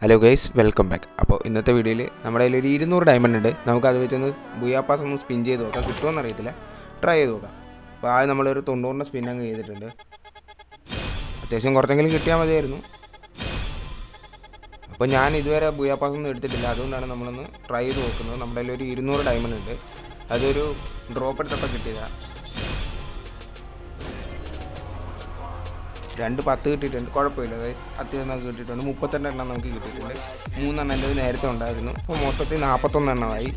Hello guys welcome back അപ്പോൾ ഇന്നത്തെ വീഡിയോയിൽ നമ്മുടെ കയ്യിൽ ഒരു ഇരുന്നൂറ് ഡയമണ്ട് ഉണ്ട്. നമുക്ക് അത് വെച്ചൊന്ന് ബുയാപ്പാസ് ഒന്ന് സ്പിൻ ചെയ്ത് നോക്കാം. കിട്ടുമെന്ന് അറിയത്തില്ല. ട്രൈ ചെയ്ത് നോക്കാം. അപ്പോൾ ആദ്യം നമ്മളൊരു തൊണ്ണൂറിന്റെ സ്പിൻ അങ്ങ് ചെയ്തിട്ടുണ്ട്. അത്യാവശ്യം കുറച്ചെങ്കിലും കിട്ടിയാൽ മതിയായിരുന്നു. അപ്പോൾ ഞാൻ ഇതുവരെ ബുയാപ്പാസ് ഒന്നും എടുത്തിട്ടില്ല. അതുകൊണ്ടാണ് നമ്മളൊന്ന് ട്രൈ ചെയ്ത് നോക്കുന്നത്. നമ്മുടെ കയ്യിൽ ഒരു ഇരുന്നൂറ് ഡയമണ്ട് ഉണ്ട്. അതൊരു ഡ്രോപ്പ് എടുത്തപ്പോൾ കിട്ടിയതാണ് രണ്ട് പത്ത് കിട്ടിയിട്ടുണ്ട്. കുഴപ്പമില്ല. അതായത് അത്യാവശ്യം നമുക്ക് കിട്ടിയിട്ടുണ്ട്. മുപ്പത്തെട്ട് എണ്ണം നമുക്ക് കിട്ടിയിട്ടുണ്ട്. മൂന്നെണ്ണം എന്റെ നേരത്തെ ഉണ്ടായിരുന്നു. അപ്പോൾ മൊത്തത്തിൽ നാൽപ്പത്തൊന്ന് എണ്ണമായി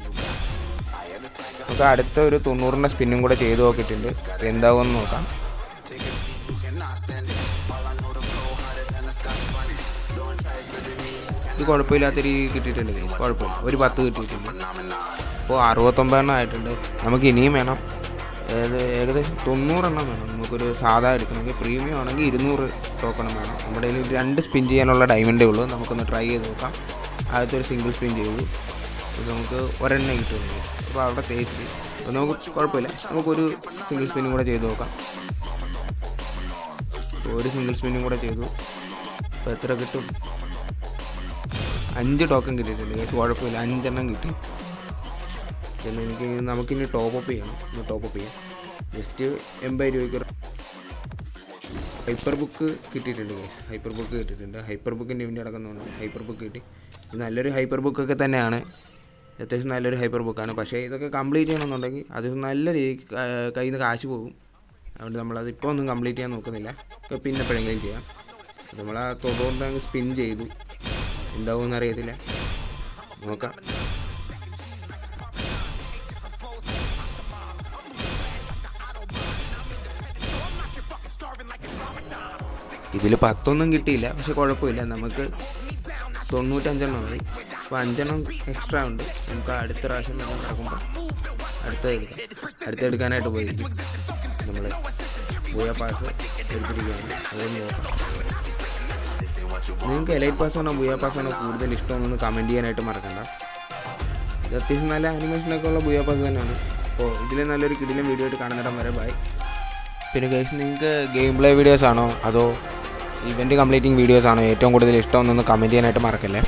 നമുക്ക് അടുത്ത ഒരു തൊണ്ണൂറിന്റെ സ്പിന്നും കൂടെ ചെയ്ത് നോക്കിയിട്ടുണ്ട്. എന്താകുമെന്ന് നോക്കാം. ഇത് കുഴപ്പമില്ലാത്ത രീതി കിട്ടിയിട്ടുണ്ട്. കുഴപ്പമില്ല. ഒരു പത്ത് കിട്ടിയിട്ടുണ്ട്. അപ്പോൾ അറുപത്തൊമ്പതെണ്ണം ആയിട്ടുണ്ട്. നമുക്ക് ഇനിയും വേണം. അതായത് ഏകദേശം തൊണ്ണൂറെണ്ണം വേണം. നമുക്കൊരു സാധാ എടുക്കണമെങ്കിൽ പ്രീമിയം ആണെങ്കിൽ ഇരുന്നൂറ് ടോക്കണം വേണം. നമ്മുടെ കയ്യിൽ രണ്ട് സ്പിൻ ചെയ്യാനുള്ള ഡയമണ്ടേ ഉള്ളൂ. നമുക്കൊന്ന് ട്രൈ ചെയ്ത് നോക്കാം. ആദ്യത്തെ ഒരു സിംഗിൾ സ്പിൻ ചെയ്തു. അപ്പോൾ നമുക്ക് ഒരെണ്ണം കിട്ടുന്നു അപ്പോൾ അവിടെ തേച്ച്. അപ്പോൾ നമുക്ക് കുഴപ്പമില്ല. നമുക്കൊരു സിംഗിൾ സ്പിന്നും കൂടെ ചെയ്ത് നോക്കാം. ഒരു സിംഗിൾ സ്പിന്നും കൂടെ ചെയ്തു. അപ്പോൾ എത്ര കിട്ടും? അഞ്ച് ടോക്കൺ കിട്ടിയിട്ടുണ്ട്. കേസ് കുഴപ്പമില്ല. അഞ്ചെണ്ണം കിട്ടി. എനിക്ക് നമുക്കിനി ടോപ്പ് അപ്പ് ചെയ്യണം. ഒന്ന് ടോപ്പ് അപ്പ് ചെയ്യാം. ജസ്റ്റ് എൺപത് രൂപയ്ക്ക് ഹൈപ്പർ ബുക്ക് കിട്ടിയിട്ടുണ്ട് ഗൈസ് ഹൈപ്പർ ബുക്ക് കിട്ടിയിട്ടുണ്ട്. ഹൈപ്പർ ബുക്കിന്റെ ഇവിടെ അടക്കുന്നതുകൊണ്ട് ഹൈപ്പർ ബുക്ക് കിട്ടി നല്ലൊരു ഹൈപ്പർ ബുക്കൊക്കെ തന്നെയാണ്. അത്യാവശ്യം നല്ലൊരു ഹൈപ്പർ ബുക്കാണ് പക്ഷേ ഇതൊക്കെ കംപ്ലീറ്റ് ചെയ്യണമെന്നുണ്ടെങ്കിൽ അത് നല്ല രീതിക്ക് കയ്യിൽ നിന്ന് കാശ് പോകും. അതുകൊണ്ട് നമ്മളത് ഇപ്പോൾ ഒന്നും കംപ്ലീറ്റ് ചെയ്യാൻ നോക്കുന്നില്ല. പിന്നെ എപ്പോഴെങ്കിലും ചെയ്യാം. നമ്മൾ ആ തൊടുകൊണ്ട് അങ്ങ് സ്പിൻ ചെയ്തു. എന്താവും എന്നറിയത്തില്ല നോക്കാം. ഇതിൽ പത്തൊന്നും കിട്ടിയില്ല പക്ഷെ കുഴപ്പമില്ല. നമുക്ക് തൊണ്ണൂറ്റഞ്ചെണ്ണം മതി അപ്പോൾ അഞ്ചെണ്ണം എക്സ്ട്രാ ഉണ്ട്. നമുക്ക് അടുത്ത പ്രാവശ്യം നമ്മൾ നടക്കുമ്പോൾ അടുത്ത എടുക്കാം. അടുത്ത എടുക്കാനായിട്ട് പോയിരിക്കും. നമ്മൾ ബൂയ പാസ് എടുത്തിരിക്കുകയാണ്. അതൊന്ന് നോക്കാം. നിങ്ങൾക്ക് എലൈറ്റ് പാസ് ആണോ ബുയ പാസ് ആണോ കൂടുതൽ ഇഷ്ടമെന്ന് കമന്റ് ചെയ്യാനായിട്ട് മറക്കണ്ട. ഇത് അത്യാവശ്യം നല്ല ആനിമേഷനൊക്കെ ഉള്ള ബുയ പാസ് തന്നെയാണ്. അപ്പോൾ ഇതിൽ നല്ലൊരു കിടിലും വീഡിയോ ആയിട്ട് കാണുന്നിടം വരെ ബൈ പിന്നെ ഗൈസ് നിങ്ങൾക്ക് ഗെയിം പ്ലേ വീഡിയോസ് ആണോ അതോ ഇവന്റ് കംപ്ലീറ്റിംഗ് വീഡിയോസ് ആണ് ഏറ്റവും കൂടുതൽ ഇഷ്ടമെന്നൊന്ന് കമന്റ് ചെയ്യാനായിട്ട് മറക്കല്ലേ.